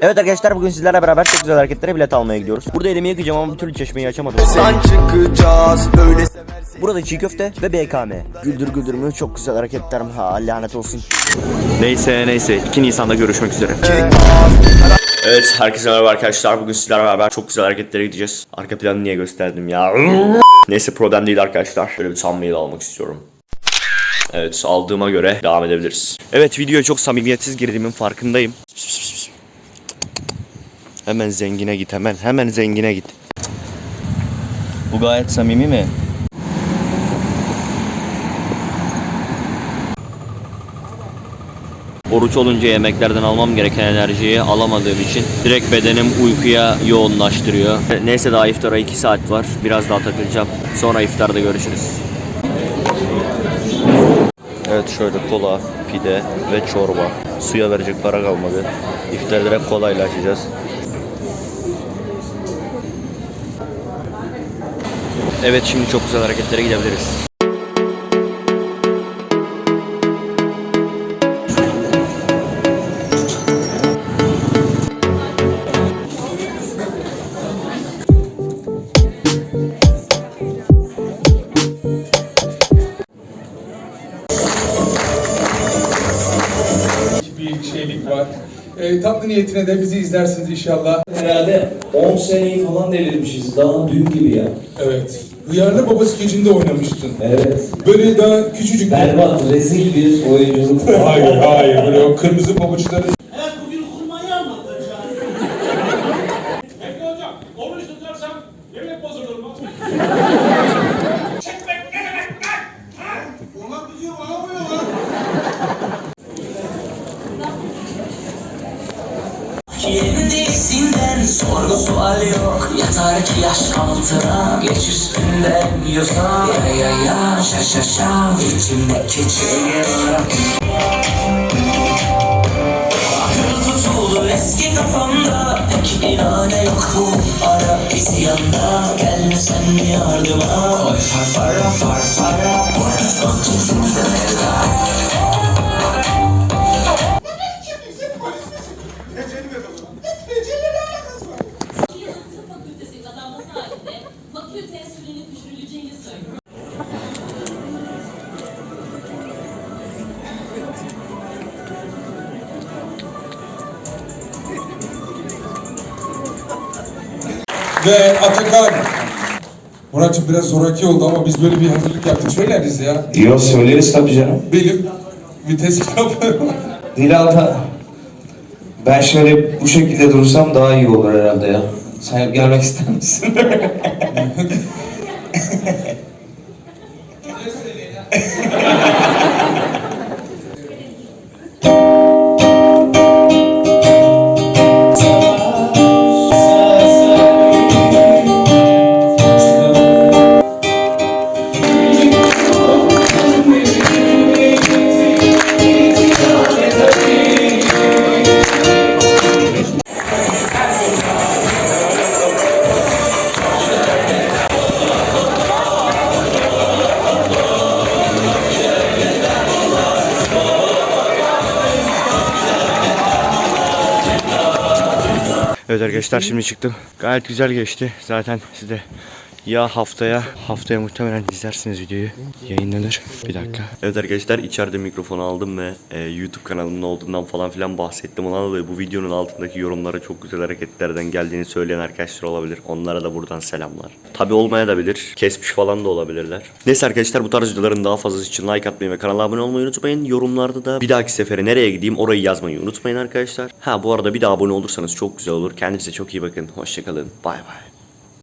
Evet arkadaşlar bugün sizlerle beraber çok güzel hareketlere bilet almaya gidiyoruz. Burada elimi yakacağım ama bir türlü çeşmeyi açamadım. Sen çıkacağız öyle seversin. Burada çiğ köfte ve BKM. Güldür güldür mü çok güzel hareketler mi? Ha lanet olsun. Neyse neyse 2 Nisan'da görüşmek üzere. Evet herkese merhaba arkadaşlar. Bugün sizlerle beraber çok güzel hareketlere gideceğiz. Arka planı niye gösterdim ya? Neyse problem değil arkadaşlar. Böyle bir thumbnail almak istiyorum. Evet aldığıma göre devam edebiliriz. Evet videoya çok samimiyetsiz girdiğimin farkındayım. Hemen zengine git hemen. Hemen zengine git. Bu gayet samimi mi? Oruç olunca yemeklerden almam gereken enerjiyi alamadığım için direkt bedenim uykuya yoğunlaştırıyor. Neyse daha iftara 2 saat var. Biraz daha takılacağım. Sonra iftarda görüşürüz. Evet şöyle kola, pide ve çorba. Suya verecek para kalmadı. İftarı direkt kolayla açacağız. Evet şimdi çok güzel hareketlere gidebiliriz. E, tatlı niyetine de bizi izlersiniz inşallah. Herhalde 10 seneyi falan devirmişiz. Daha dün gibi ya. Evet. Hıyarlı Baba skecinde oynamıştın. Evet. Böyle daha küçücük. Berbat, rezil bir oyunculuk. Hayır hayır böyle o kırmızı pabuçları. Evet bugün kurmayı anlatacağım. Bekle hocam. Oruç tutarsam yemek bozulur mu? Çekmek ne demek lan? Ha? Ulan bizi alamıyor lan. Sorgu sual yok. Yatar ki yaş altına. Geç üstünden yoza Ya ya ya şa şa şa. İçimde keçiyor Akıl tutuldu eski kafamda. Pek inane yok bu ara isyanda. Gelme sen yardıma. Koy farfara farfara Burada kesin fakülte enstitüsünün düşürüleceğini söylüyor. Ve Atakan. Muratçım biraz zoraki oldu ama biz böyle bir hazırlık yaptık. Söyleriz ya. Yok söyleriz tabii canım. Benim vites kitabı. Dilalta, ben şöyle bu şekilde dursam daha iyi olur herhalde ya. Saya ya lo estamos. Evet arkadaşlar şimdi çıktım. Gayet güzel geçti. Zaten siz de ya haftaya haftaya muhtemelen izlersiniz videoyu. Yayınlanır. Bir dakika. Evet arkadaşlar içeride mikrofonu aldım ve e, YouTube kanalımın olduğundan falan filan bahsettim. Ona dolayı bu videonun altındaki yorumlara çok güzel hareketlerden geldiğini söyleyen arkadaşlar olabilir. Onlara da buradan selamlar. Tabi olmaya da bilir. Kesmiş falan da olabilirler. Neyse arkadaşlar bu tarz videoların daha fazlası için like atmayı ve kanala abone olmayı unutmayın. Yorumlarda da bir dahaki sefere nereye gideyim orayı yazmayı unutmayın arkadaşlar. Ha bu arada bir daha abone olursanız çok güzel olur. Kendinize çok iyi bakın. Hoşçakalın. Bay bay.